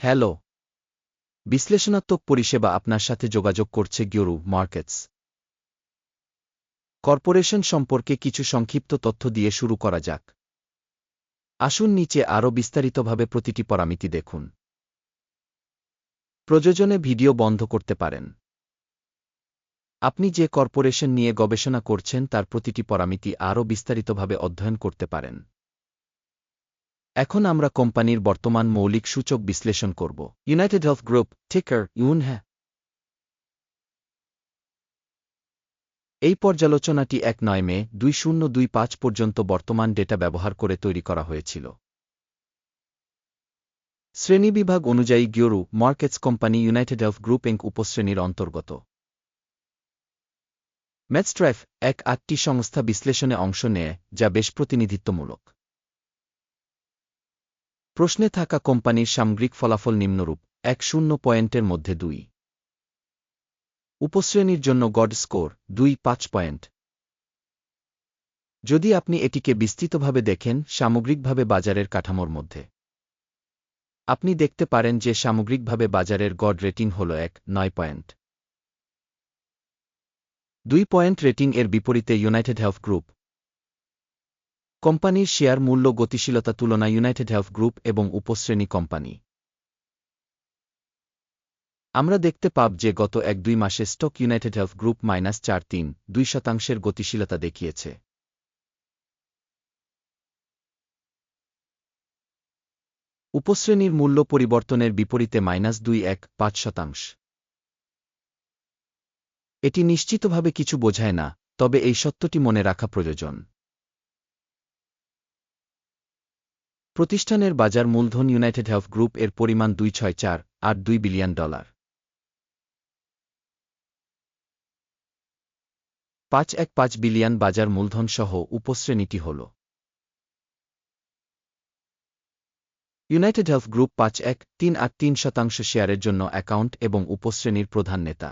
Hello. বিশ্লেষণাত্মক পরিষেবা আপনার সাথে যোগাযোগ করছে গিওরু মার্কেটস। কর্পোরেশন সম্পর্কে কিছু সংক্ষিপ্ত তথ্য দিয়ে শুরু করা যাক। আসুন নিচে আরও বিস্তারিতভাবে প্রতিটি পরামিতি দেখুন। প্রযোজনে ভিডিও বন্ধ করতে পারেন। আপনি যে কর্পোরেশন নিয়ে গবেষণা করছেন তার প্রতিটি পরামিতি আরও বিস্তারিতভাবে অধ্যয়ন করতে পারেন। এখন আমরা কোম্পানির বর্তমান মৌলিক সূচক বিশ্লেষণ করব। ইউনাইটেড হেলথ গ্রুপ টিকার ইউন হ্যাঁ এই পর্যালোচনাটি এক নয় মে দুই শূন্য দুই পাঁচ পর্যন্ত বর্তমান ডেটা ব্যবহার করে তৈরি করা হয়েছিল। শ্রেণীবিভাগ অনুযায়ী গিওরু Markets company United Health Group Inc উপশ্রেণীর অন্তর্গত। মেটস্ট্রাইফ এক আটটি সংস্থা বিশ্লেষণে অংশ নেয়, যা বেশ প্রতিনিধিত্বমূলক। প্রশ্নে থাকা কোম্পানির সামগ্রিক ফলাফল নিম্নরূপ, এক শূন্য পয়েন্টের মধ্যে দুই। উপশ্রেণীর জন্য গড স্কোর, দুই পাঁচ পয়েন্ট। যদি আপনি এটিকে বিস্তৃতভাবে দেখেন, সামগ্রিকভাবে বাজারের কাঠামোর মধ্যে। আপনি দেখতে পারেন যে সামগ্রিকভাবে বাজারের গড রেটিং হল এক, নয় পয়েন্ট। দুই পয়েন্ট রেটিং এর বিপরীতে ইউনাইটেড হেলথ গ্রুপ কোম্পানির শেয়ার মূল্য গতিশীলতা তুলনা ইউনাইটেড হেলথ গ্রুপ এবং উপশ্রেণী কোম্পানি। আমরা দেখতে পাব যে গত এক দুই মাসে stock United Health Group minus চার তিন দুই শতাংশের গতিশীলতা দেখিয়েছে। উপশ্রেণীর মূল্য পরিবর্তনের বিপরীতে মাইনাস দুই এক পাঁচ শতাংশ। এটি নিশ্চিতভাবে কিছু বোঝায় না, তবে এই সত্যটি মনে রাখা প্রয়োজন। প্রতিষ্ঠানের বাজার মূলধন ইউনাইটেড হেলথ গ্রুপ এর পরিমাণ দুই ছয় চার, আট দুই বিলিয়ন ডলার। পাঁচ এক পাঁচ বিলিয়ন বাজার মূলধন সহ উপশ্রেণীটি হল। ইউনাইটেড হেলথ গ্রুপ পাঁচ এক তিন আট তিন শতাংশ শেয়ারের জন্য অ্যাকাউন্ট এবং উপশ্রেণীর প্রধান নেতা।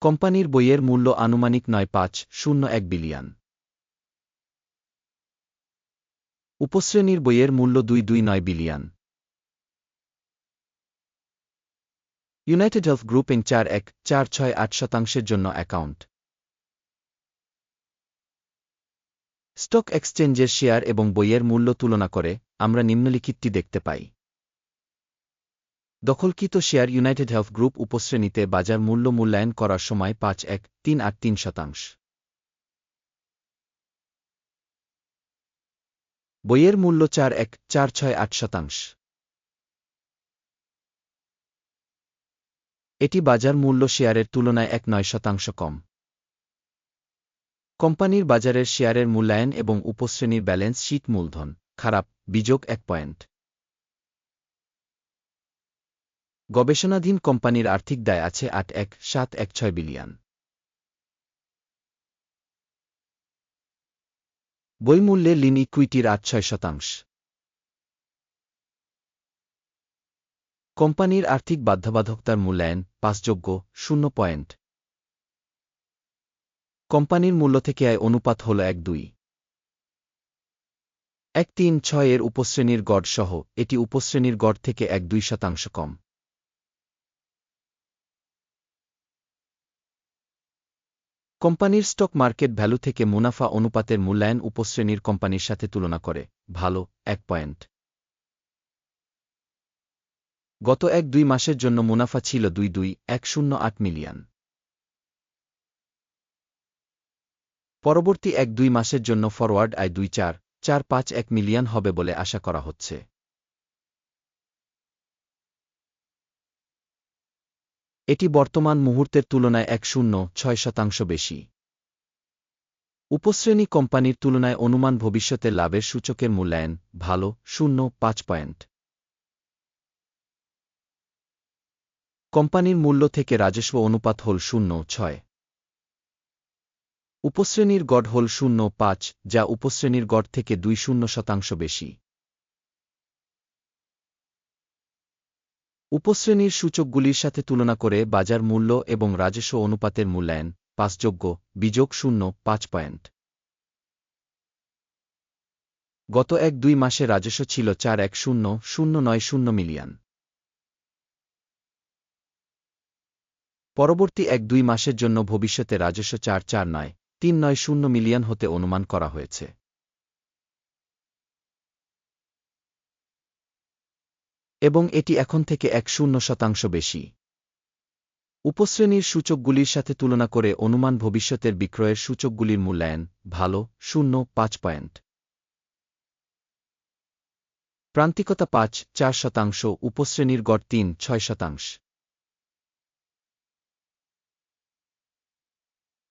কোম্পানির বইয়ের মূল্য আনুমানিক নয় পাঁচ, শূন্য এক বিলিয়ন। উপশ্রেণীর বইয়ের মূল্য দুই দুই নয় billion. United Health Group Inc চার এক চার ছয় আট শতাংশের জন্য অ্যাকাউন্ট। স্টক এক্সচেঞ্জের শেয়ার এবং বইয়ের মূল্য তুলনা করে আমরা নিম্নলিখিতটি দেখতে পাই। দখলকৃত শেয়ার ইউনাইটেড হেলথ গ্রুপ উপশ্রেণীতে বাজার মূল্য মূল্যায়ন করার সময় পাঁচ এক তিন আট তিন শতাংশ। বইয়ের মূল্য চার এক চার ছয় আট শতাংশ। এটি বাজার মূল্য শেয়ারের তুলনায় এক নয় শতাংশ কম। কোম্পানির বাজারের শেয়ারের মূল্যায়ন এবং উপশ্রেণীর ব্যালেন্স শীট মূলধন, খারাপ, বিযোগ এক পয়েন্ট। গবেষণাধীন কোম্পানির আর্থিক দায় আছে আট এক সাত এক ছয় বিলিয়ন। বইমূল্যে লিন ইকুইটির আট ছয় শতাংশ। কোম্পানির আর্থিক বাধ্যবাধকতার মূল্যায়ন পাঁচযোগ্য, শূন্য পয়েন্ট। কোম্পানির মূল্য থেকে আয় অনুপাত হল এক দুই। এক তিন ছয় এর উপশ্রেণীর গড় সহ, এটি উপশ্রেণীর গড় থেকে এক দুই শতাংশ কম। কোম্পানির স্টক মার্কেট ভ্যালু থেকে মুনাফা অনুপাতের মূল্যায়ন উপশ্রেণীর কোম্পানির সাথে তুলনা করে। ভালো, এক পয়েন্ট। গত এক দুই মাসের জন্য মুনাফা ছিল দুই দুই, এক শূন্য আট মিলিয়ন। পরবর্তী এক দুই মাসের জন্য ফরওয়ার্ড আয় দুই চার চার পাঁচ এক মিলিয়ন হবে বলে আশা করা হচ্ছে। এটি বর্তমান মুহূর্তের তুলনায় এক শূন্য, ছয় শতাংশ বেশি। উপশ্রেণী কোম্পানির তুলনায় অনুমান ভবিষ্যতে লাভের সূচকের মূল্যায়ন ভালো, শূন্য, পাঁচ পয়েন্ট। কোম্পানির মূল্য থেকে রাজস্ব অনুপাত হল শূন্য, ছয়। উপশ্রেণীর গড় হল শূন্য, পাঁচ, যা উপশ্রেণীর গড় থেকে দুই শূন্য শতাংশ বেশি। উপশ্রেণীর সূচকগুলির সাথে তুলনা করে বাজার মূল্য এবং রাজস্ব অনুপাতের মূল্যায়ন, পাঁচযোগ্য, বিযোগ শূন্য, পাঁচ পয়েন্ট। গত এক দুই মাসে রাজস্ব ছিল চার এক শূন্য শূন্য নয় শূন্য মিলিয়ন। পরবর্তী এক দুই মাসের জন্য ভবিষ্যতে রাজস্ব চার চার নয়, তিন নয় শূন্য মিলিয়ন হতে অনুমান করা হয়েছে। এবং এটি এখন থেকে এক শূন্য শতাংশ বেশি। উপশ্রেণীর সূচকগুলির সাথে তুলনা করে অনুমান ভবিষ্যতের বিক্রয়ের সূচকগুলির মূল্যায়ন, ভালো, শূন্য, পাঁচ পয়েন্ট। প্রান্তিকতা পাঁচ, চার শতাংশ, উপশ্রেণীর গড় তিন, ছয় শতাংশ।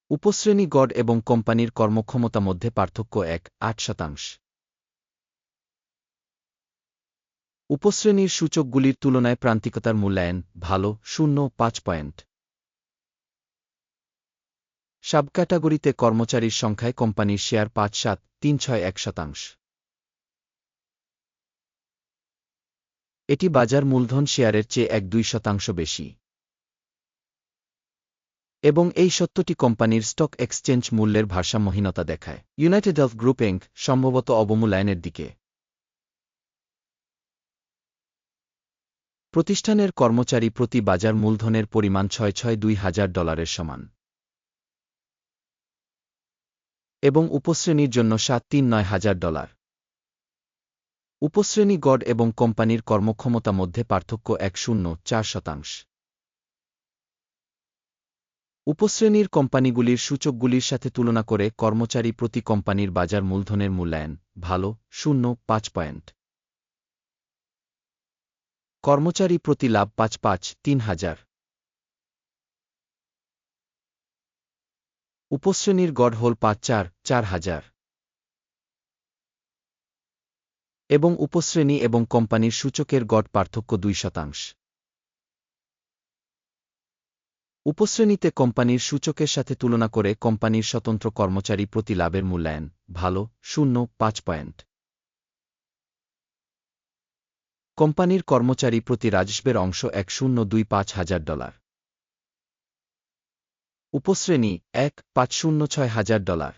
উপশ্রেণী গড় এবং কোম্পানির কর্মক্ষমতা মধ্যে পার্থক্য এক, আট শতাংশ। উপশ্রেণীর সূচকগুলির তুলনায় প্রান্তিকতার মূল্যায়ন ভালো, শূন্য, পাঁচ পয়েন্ট। সাব ক্যাটাগরিতে কর্মচারীর সংখ্যায় কোম্পানির শেয়ার পাঁচ, সাত, তিন, ছয়, এক শতাংশ। এটি বাজার মূলধন শেয়ারের চেয়ে এক, দুই শতাংশ বেশি। এবং এই সত্যটি কোম্পানির স্টক এক্সচেঞ্জ মূল্যের ভারসাম্যহীনতা দেখায়। ইউনাইটেড হেলথ গ্রুপ এঙ্ক সম্ভবত অবমূল্যায়নের দিকে। প্রতিষ্ঠানের কর্মচারী প্রতি বাজার মূলধনের পরিমাণ ছয় ছয় দুই হাজার ডলারের সমান। এবং উপশ্রেণীর জন্য সাত তিন নয় হাজার ডলার। উপশ্রেণী গড় এবং কোম্পানির কর্মক্ষমতা মধ্যে পার্থক্য এক শূন্য চার শতাংশ। উপশ্রেণীর কোম্পানিগুলির সূচকগুলির সাথে তুলনা করে কর্মচারী প্রতি কোম্পানির বাজার মূলধনের মূল্যায়ন ভালো, শূন্য, পাঁচ পয়েন্ট। কর্মচারী প্রতি লাভ পাঁচ পাঁচ তিন হাজার। উপশ্রেণীর গড় হল পাঁচ চার চার হাজার। এবং উপশ্রেণী এবং কোম্পানির সূচকের গড় পার্থক্য দুই শতাংশ। উপশ্রেণীতে কোম্পানির সূচকের সাথে তুলনা করে কোম্পানির স্বতন্ত্র কর্মচারী প্রতি লাভের মূল্যায়ন ভালো, শূন্য, পাঁচ পয়েন্ট। কোম্পানির কর্মচারী প্রতি রাজস্বের অংশ এক শূন্য দুই পাঁচ হাজার ডলার। উপশ্রেণী এক পাঁচ শূন্য ছয় হাজার ডলার।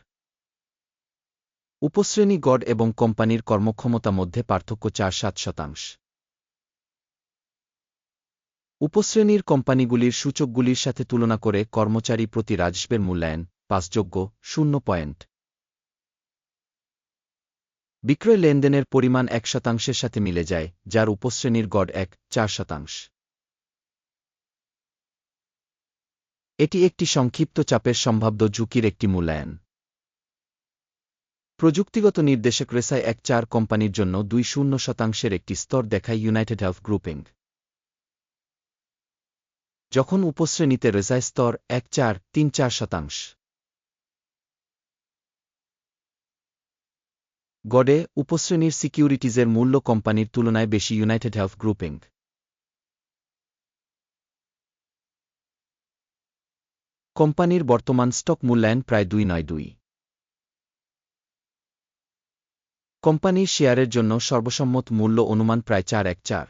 উপশ্রেণী গড় এবং কোম্পানির কর্মক্ষমতা মধ্যে পার্থক্য চার সাত শতাংশ। উপশ্রেণীর কোম্পানিগুলির সূচকগুলির সাথে তুলনা করে কর্মচারী প্রতি রাজস্বের মূল্যায়ন পাঁচযোগ্য, শূন্য পয়েন্ট। বিক্রয় লেনদেনের পরিমাণ এক শতাংশের সাথে মিলে যায়, যার উপশ্রেণীর গড় এক, চার শতাংশ। এটি একটি সংক্ষিপ্ত চাপের সম্ভাব্য ঝুঁকির একটি মূল্যায়ন। প্রযুক্তিগত নির্দেশক রেসায় এক চার কোম্পানির জন্য দুই শূন্য শতাংশের একটি স্তর দেখায় ইউনাইটেড হেলথ গ্রুপিং। যখন উপশ্রেণীতে রেজায় স্তর এক চার, তিন চার শতাংশ। গডে উপশ্রেণীর সিকিউরিটিজের মূল্য কোম্পানির তুলনায় বেশি ইউনাইটেড হেলথ গ্রুপিং কোম্পানির বর্তমান স্টক মূল্যায়ন প্রায় দুই নয় দুই। কোম্পানির শেয়ারের জন্য সর্বসম্মত মূল্য অনুমান প্রায় চার এক চার।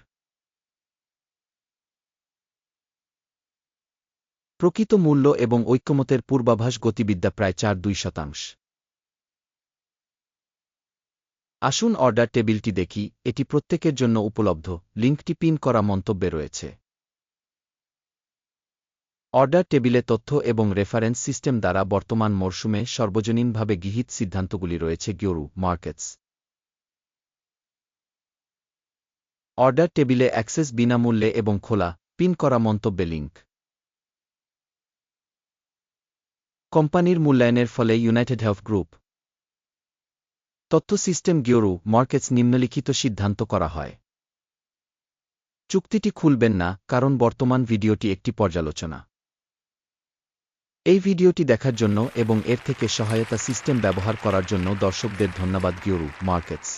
প্রকৃত মূল্য এবং ঐক্যমতের পূর্বাভাস গতিবিদ্যা প্রায় চার দুই শতাংশ। আসুন অর্ডার টেবিলটি দেখি, এটি প্রত্যেকের জন্য উপলব্ধ, লিঙ্কটি পিন করা মন্তব্যে রয়েছে। অর্ডার টেবিলে তথ্য এবং রেফারেন্স সিস্টেম দ্বারা বর্তমান মরশুমে সর্বজনীনভাবে গৃহীত সিদ্ধান্তগুলি রয়েছে গিওরু, মার্কেটস। অর্ডার টেবিলে অ্যাক্সেস বিনামূল্যে এবং খোলা, পিন করা মন্তব্যে লিঙ্ক। কোম্পানির মূল্যায়নের ফলে ইউনাইটেড হেলথ গ্রুপ তথ্য সিস্টেম গিওরু মার্কেটস নিম্নলিখিত সিদ্ধান্ত করা হয়। চুক্তিটি খুলবেন না, কারণ বর্তমান ভিডিওটি একটি পর্যালোচনা। এই ভিডিওটি দেখার জন্য এবং এর থেকে সহায়তা সিস্টেম ব্যবহার করার জন্য দর্শকদের ধন্যবাদ গিওরু মার্কেটস।